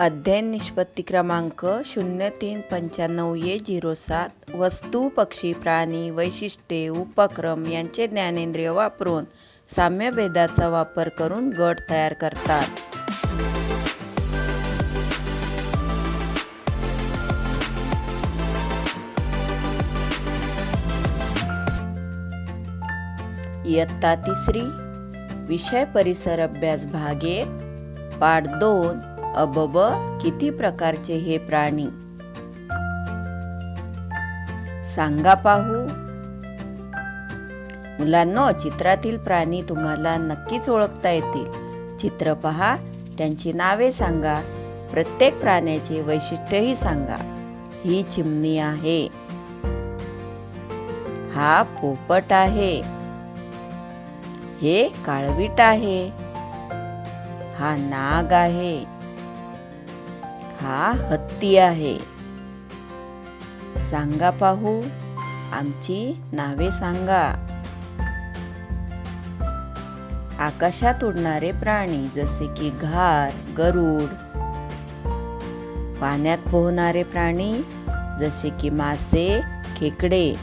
अध्ययन निष्पत्ती क्रमांक शून्य तीन पंच्याण्णव ए झिरो सात. वस्तू पक्षी प्राणी वैशिष्ट्ये उपक्रम यांचे ज्ञानेंद्रिय वापरून साम्यभेदाचा वापर करून गट तयार करतात. इयत्ता तिसरी. विषय परिसर अभ्यास भाग एक पाठ दोन. अबब किती प्रकारचे हे प्राणी? सांगा पाहू. मुलांनो चित्रातील प्राणी तुम्हाला नक्कीच ओळखता येतील. चित्र पहा त्यांची नावे सांगा. प्रत्येक प्राण्याचे वैशिष्ट्यही सांगा. ही चिमणी आहे. हा पोपट आहे. हे काळवीट आहे. हा नाग आहे. हा हत्ती आहे. सांगा पाहू आमची नावे सांगा. आकाशात उडणारे प्राणी जसे की घार गरुड. पाण्यात पोहणारे प्राणी जसे की मासे खेकडे.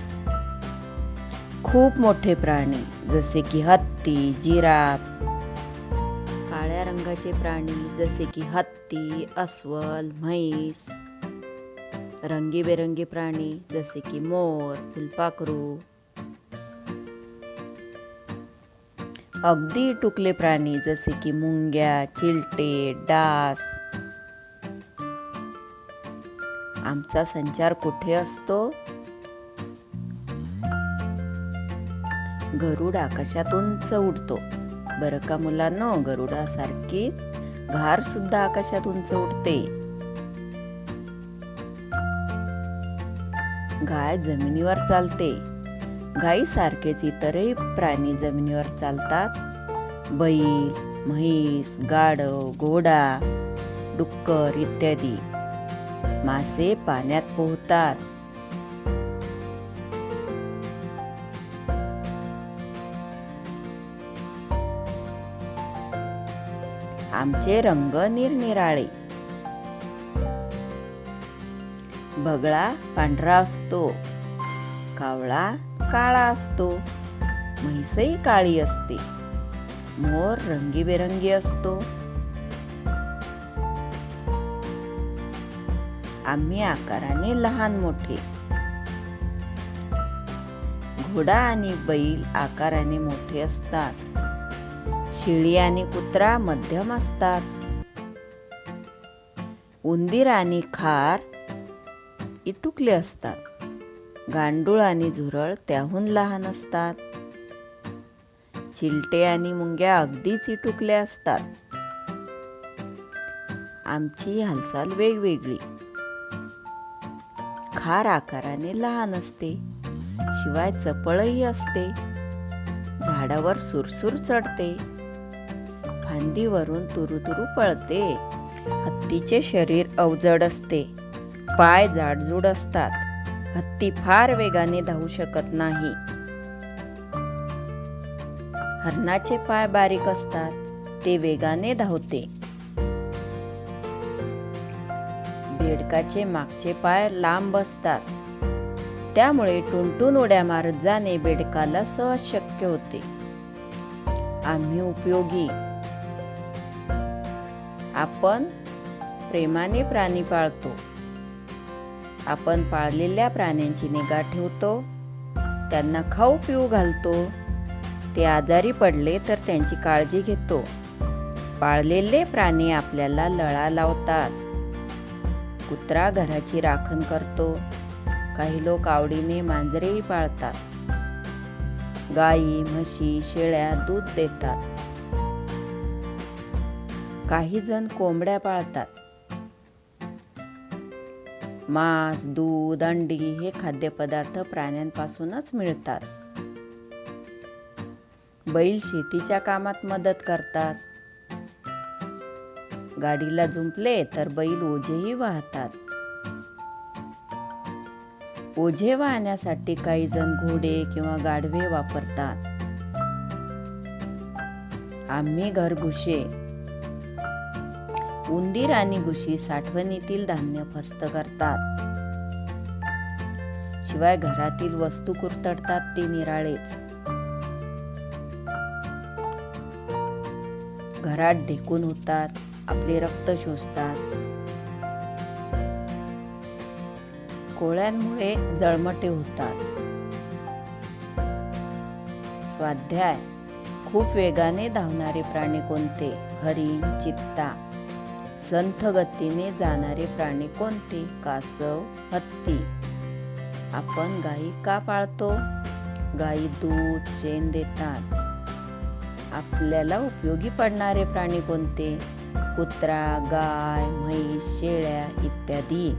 खूप मोठे प्राणी जसे की हत्ती जिराफ काळ्या रंगाचे प्राणी जसे की हत्ती अस्वल म्हैस रंगीबेरंगी प्राणी जसे की मोर फुलपाखरू अगदी टुकले प्राणी जसे की मुंग्या चिलटे डास. आमचा संचार कुठे असतो? गरुड आकाशात उंच उडतो बरं का मुलांनो? गरुडासारखी घार सुद्धा आकाशात उंच उठते गाय जमिनीवर चालते. गायीसारखेच इतरही प्राणी जमिनीवर चालतात. बैल म्हैस गाढव घोडा डुक्कर इत्यादी. मासे पाण्यात पोहतात. आमचे रंग निरनिराळे. बगळा पांढरा असतो कावळा काळा असतो म्हैसही काळी असते मोर रंगीबेरंगी असतो. आम्ही आकाराने लहान मोठे. घोडा आणि बैल आकाराने मोठे असतात. शेळी आणि कुत्रा मध्यम असतात. उंदीर आणि खार इटुकले असतात. गांडूळ आणि झुरळ त्याहून लहान असतात. चिलटे आणि मुंग्या अगदीच इटुकल्या असतात. आमची हालचाल वेगवेगळी. खार आकाराने लहान असते शिवाय चपळही असते. झाडावर सुरसुर चढते. फांदीवरून तुरुतुरू पळते. हत्तीचे शरीर अवजड असते. पाय जाडजूड असतात. हत्ती फार वेगाने धावू शकत नाही. हरणाचे पाय बारीक असतात. ते वेगाने धावते. बेडकाचे मागचे पाय लांब असतात. त्यामुळे टुनटुन उड्या मारत जाणे बेडकाला सहज शक्य होते. आम्ही उपयोगी. आपण प्रेमाने प्राणी पाळतो. आपण पाळलेल्या प्राण्यांची निगा ठेवतो. त्यांना खाऊ पिऊ घालतो. ते आजारी पडले तर त्यांची काळजी घेतो. पाळलेले प्राणी आपल्याला लळा लावतात. कुत्रा घराची राखण करतो. काही लोक आवडीने मांजरेही पाळतात. गाई म्हशी शेळ्या दूध देतात. काही जण कोंबड्या पाळतात. मांस दूध अंडी हे खाद्यपदार्थ प्राण्यांपासूनच मिळतात. बैल शेतीच्या कामात मदत करतात. गाडीला जुंपले तर बैल ओझेही वाहतात. ओझे वाहण्यासाठी काही जण घोडे किंवा गाढवे वापरतात. आम्ही घरघुशे उंदीर आणि घुशी साठवणीतील धान्य फस्त करतात. शिवाय घरातील वस्तू कुरतडतात ते निराळेच. घरात ढेकून होतात आपले रक्त शोषतात. कोळ्यांमुळे जळमटे होतात. स्वाध्याय खूप वेगाने धावणारे प्राणी कोणते? हरिण चित्ता. संथगतीने जाणारे प्राणी कोणते? कासव हत्ती. आपण गायी का पाळतो? गायी दूध शेण देतात. आपल्याला उपयोगी पडणारे प्राणी कोणते? कुत्रा गाय म्हैस शेळ्या इत्यादी.